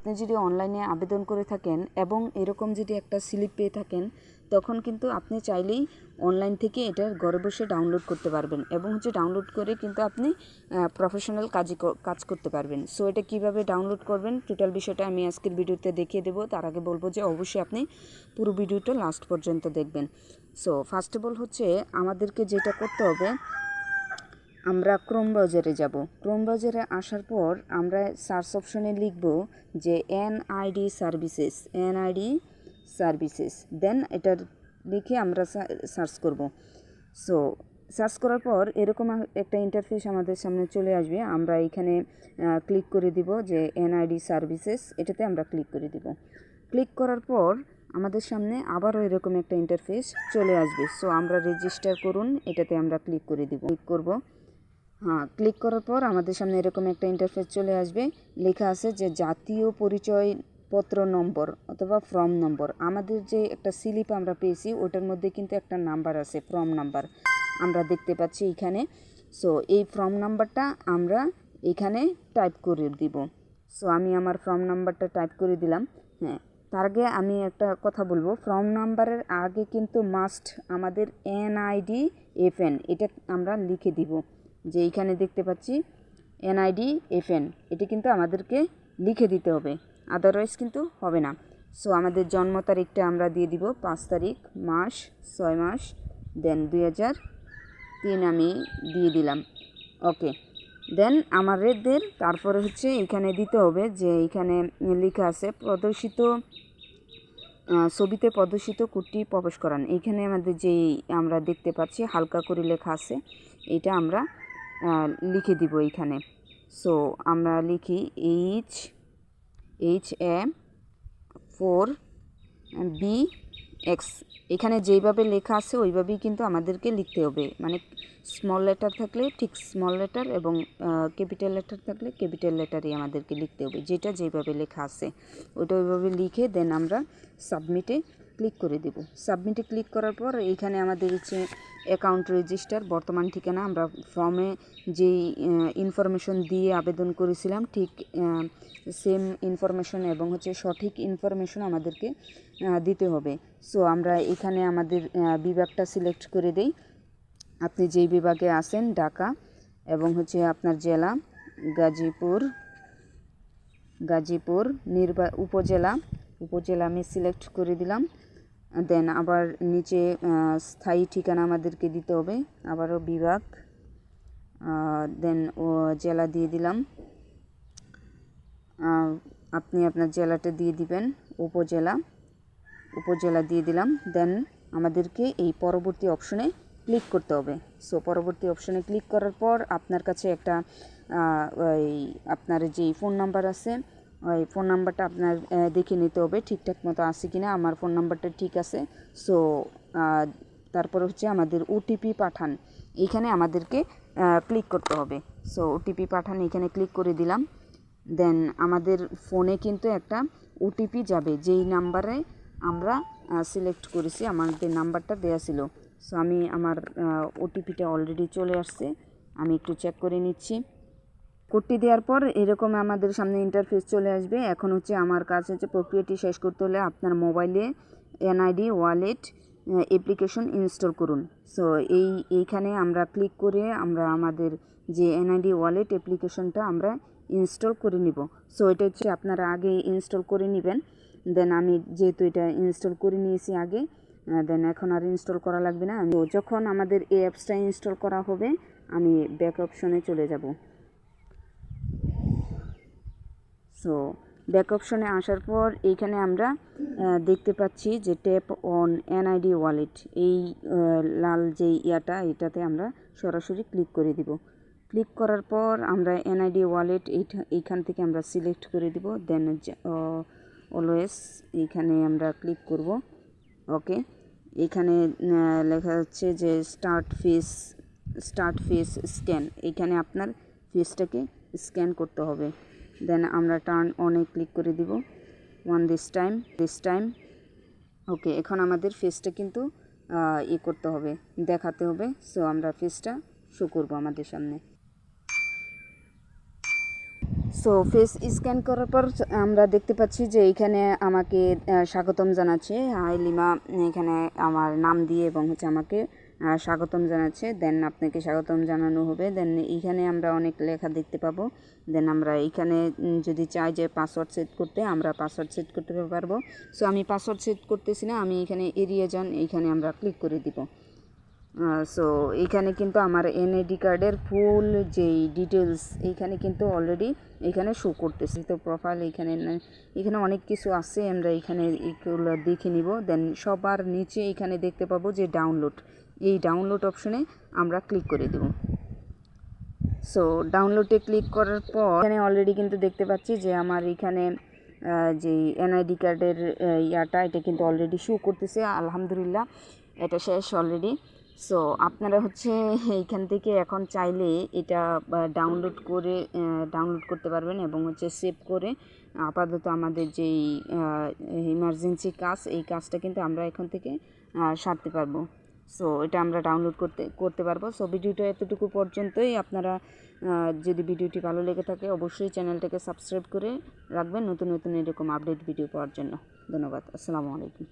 আপনি যদি অনলাইনে আবেদন করে থাকেন এবং এরকম যদি একটা স্লিপ পেয়ে থাকেন, তখন কিন্তু আপনি চাইলেই অনলাইন থেকে এটা ঘরে বসে ডাউনলোড করতে পারবেন এবং হচ্ছে ডাউনলোড করে কিন্তু আপনি প্রফেশনাল কাজই ক- কাজ করতে পারবেন। সো এটা কীভাবে ডাউনলোড করবেন টোটাল বিষয়টা আমি আজকের ভিডিওতে দেখিয়ে দেবো। তার আগে বলব যে অবশ্যই আপনি পুরো ভিডিওটা লাস্ট পর্যন্ত দেখবেন। সো ফার্স্ট অফ অল হচ্ছে আমাদেরকে যেটা করতে হবে আমরা ক্রোম ব্রাউজারে যাব। ক্রোম ব্রাউজারে আসার পর আমরা সার্চ অপশনে লিখব যে NID services NID services then এটা লিখে আমরা সার্চ করব। সো সার্চ করার পর এরকম একটা ইন্টারফেস আমাদের সামনে চলে আসবে। আমরা এখানে ক্লিক করে দিব যে এনআইডি সার্ভিসেস এটাতে আমরা ক্লিক করে দিব। ক্লিক করার পর আমাদের সামনে আবারও এরকম একটা ইন্টারফেস চলে আসবে। সো আমরা রেজিস্টার করুন, এটাতে আমরা ক্লিক করে দিব। ক্লিক করব। হ্যাঁ ক্লিক করার পর আমাদের সামনে এরকম একটা ইন্টারফেস চলে আসবে। লেখা আছে যে জাতীয় পরিচয় পত্র নম্বর অথবা ফর্ম নম্বর আমাদের যে একটা স্লিপ আমরা পেয়েছি, ওটার মধ্যে কিন্তু একটা নাম্বার আছে ফর্ম নাম্বার আমরা দেখতে পাচ্ছি এখানে। সো এই ফর্ম নাম্বারটা আমরা এখানে টাইপ করে দিব। সো আমি আমার ফর্ম নাম্বারটা টাইপ করে দিলাম। হ্যাঁ তার আগে আমি একটা কথা বলব। ফর্ম নাম্বারের আগে কিন্তু মাস্ট আমাদের এনআইডি এফএন এটা আমরা লিখে দিব। যে এইখানে দেখতে পাচ্ছি এনআইডি এফএন এটি কিন্তু আমাদেরকে লিখে দিতে হবে আদারওয়াইজ কিন্তু হবে না। সো আমাদের জন্ম তারিখটা আমরা দিয়ে দিব পাঁচ তারিখ, মাস, ছয় মাস দেন দুই হাজার তিন আমি দিয়ে দিলাম। ওকে দেন আমাদের তারপরে হচ্ছে এখানে দিতে হবে যে এখানে লেখা আছে প্রদর্শিত ছবিতে প্রদর্শিত কুর্তি প্রবেশ করান। এইখানে আমাদের যেই আমরা দেখতে পাচ্ছি হালকা করে লেখা আছে, এটা আমরা লিখে দিব এইখানে। সো আমরা লিখি H H A four B X এখানে যেইভাবে লেখা আছে, ওইভাবেই কিন্তু আমাদেরকে লিখতে হবে। মানে স্মল লেটার থাকলে ঠিক স্মল লেটার এবং ক্যাপিটাল লেটার থাকলে ক্যাপিটাল লেটারই আমাদেরকে লিখতে হবে। যেটা যেইভাবে লেখা আছে, ওইটা ওইভাবে লিখে দেন আমরা সাবমিটে ক্লিক করে দেব। সাবমিটে ক্লিক করার পর এইখানে আমাদের হচ্ছে অ্যাকাউন্ট রেজিস্টার বর্তমান ঠিকানা, আমরা ফর্মে যেই ইনফরমেশন দিয়ে আবেদন করেছিলাম, ঠিক সেম ইনফরমেশন এবং হচ্ছে সঠিক ইনফরমেশন আমাদেরকে দিতে হবে। সো আমরা এখানে আমাদের বিভাগটা সিলেক্ট করে দেই। আপনি যেই বিভাগে আছেন, ঢাকা এবং হচ্ছে আপনার জেলা, গাজীপুর গাজীপুর, নির্বা, উপজেলা উপজেলা আমি সিলেক্ট করে দিলাম। দেন আবার নিচে স্থায়ী ঠিকানা আমাদেরকে দিতে হবে। আবারও বিভাগ দেন ও জেলা দিয়ে দিলাম। আপনি আপনার জেলাটা দিয়ে দিবেন, উপজেলা উপজেলা দিয়ে দিলাম। দেন আমাদেরকে এই পরবর্তী অপশনে ক্লিক করতে হবে। সো পরবর্তী অপশনে ক্লিক করার পর আপনার কাছে একটা আপনার যে ফোন নাম্বার আছে ওই ফোন নাম্বারটা আপনার দেখে নিতে হবে ঠিকঠাক মতো আছে কি না আমার ফোন নাম্বারটা ঠিক আছে। সো তারপর হচ্ছে আমাদের ওটিপি পাঠান। এইখানে আমাদেরকে ক্লিক করতে হবে। সো ওটিপি পাঠান, এখানে ক্লিক করে দিলাম। দেন আমাদের ফোনে কিন্তু একটা ওটিপি যাবে। যেই নাম্বারে আমরা সিলেক্ট করেছি, আমাদের নাম্বারটা দেওয়া ছিল। সো, আমি আমার ওটিপিটা অলরেডি চলে আসছে। আমি একটু চেক করে নিচ্ছি। কোডটি দেওয়ার পর এরকম আমাদের সামনে ইন্টারফেস চলে আসবে। এখন হচ্ছে আমার কাজ হচ্ছে প্রক্রিয়াটি শেষ করতে হলে আপনার মোবাইলে এনআইডি ওয়ালেট অ্যাপ্লিকেশন ইনস্টল করুন। সো এই, এইখানে আমরা ক্লিক করে আমরা আমাদের যে এনআইডি ওয়ালেট অ্যাপ্লিকেশনটা আমরা ইনস্টল করে নিব। সো এটা হচ্ছে আপনারা আগে ইনস্টল করে নেবেন। দেন আমি যেহেতু এটা ইনস্টল করে নিয়েছি আগে দেন এখন আর ইনস্টল করা লাগবে না। তো যখন আমাদের এই অ্যাপসটা ইনস্টল করা হবে, আমি ব্যাক অপশনে চলে যাব। সো ব্যাক অপশনে আসার পর এইখানে আমরা দেখতে পাচ্ছি যে ট্যাপ অন এনআইডি ওয়ালেট এই লাল যে ইয়াটা, এটাতে আমরা সরাসরি ক্লিক করে দিব। ক্লিক করার পর আমরা এনআইডি ওয়ালেট এইখান থেকে আমরা সিলেক্ট করে দিব দেন অলওয়েজ এইখানে আমরা ক্লিক করব। ওকে এখানে লেখা হচ্ছে যে start face start face scan এইখানে আপনার ফেসটাকে স্ক্যান করতে হবে। দেন আমরা টার্ন অনে ক্লিক করে দিব। One this time this time okay এখন আমাদের ফেসটা কিন্তু ই করতে হবে, দেখাতে হবে। সো আমরা ফেসটা শো করব আমাদের সামনে। সো ফেস স্ক্যান করার পর আমরা দেখতে পাচ্ছি যে এখানে আমাকে স্বাগতম জানাচ্ছে। হাই লিমা এখানে আমার নাম দিয়ে এবং হচ্ছে আমাকে স্বাগতম জানাচ্ছে। দেন আপনাকে স্বাগতম জানানো হবে। দেন এইখানে আমরা অনেক লেখা দেখতে পাবো। দেন আমরা এইখানে যদি চাই যে পাসওয়ার্ড সেট করতে, আমরা পাসওয়ার্ড সেট করতে পারব। সো আমি পাসওয়ার্ড সেট করতেছি না, আমি এখানে এড়িয়ে যান এইখানে আমরা ক্লিক করে দিব। সো এইখানে কিন্তু আমার এনআইডি কার্ডের ফুল যেই ডিটেলস এইখানে কিন্তু অলরেডি এখানে শো করতেছে। তো প্রোফাইল এইখানে না- এখানে অনেক কিছু আছে, আমরা এখানে এগুলো দেখে নিব। দেন সবার নিচে এখানে দেখতে পাবো যে ডাউনলোড এই ডাউনলোড অপশনে আমরা ক্লিক করে দেব। সো ডাউনলোডে ক্লিক করার পর এখানে অলরেডি কিন্তু দেখতে পাচ্ছি যে আমার এখানে যে এনআইডি কার্ডের ইয়াটা, এটা কিন্তু অলরেডি শো করতেছে, আলহামদুলিল্লাহ, এটা শেষ অলরেডি সো আপনারা হচ্ছে এইখান থেকে এখন চাইলে এটা ডাউনলোড করে ডাউনলোড করতে পারবেন এবং হচ্ছে সেভ করে আপাতত আমাদের যেই ইমার্জেন্সি কাজ, এই কাজটা কিন্তু আমরা এখান থেকে সারতে পারব। সো এটা আমরা ডাউনলোড করতে করতে পারব। সো ভিডিওটা এতটুকু পর্যন্তই। আপনারা যদি ভিডিওটি ভালো লেগে থাকে, অবশ্যই চ্যানেলটাকে সাবস্ক্রাইব করে রাখবেন নতুন নতুন এরকম আপডেট ভিডিও পাওয়ার জন্য। ধন্যবাদ। আসসালামু আলাইকুম।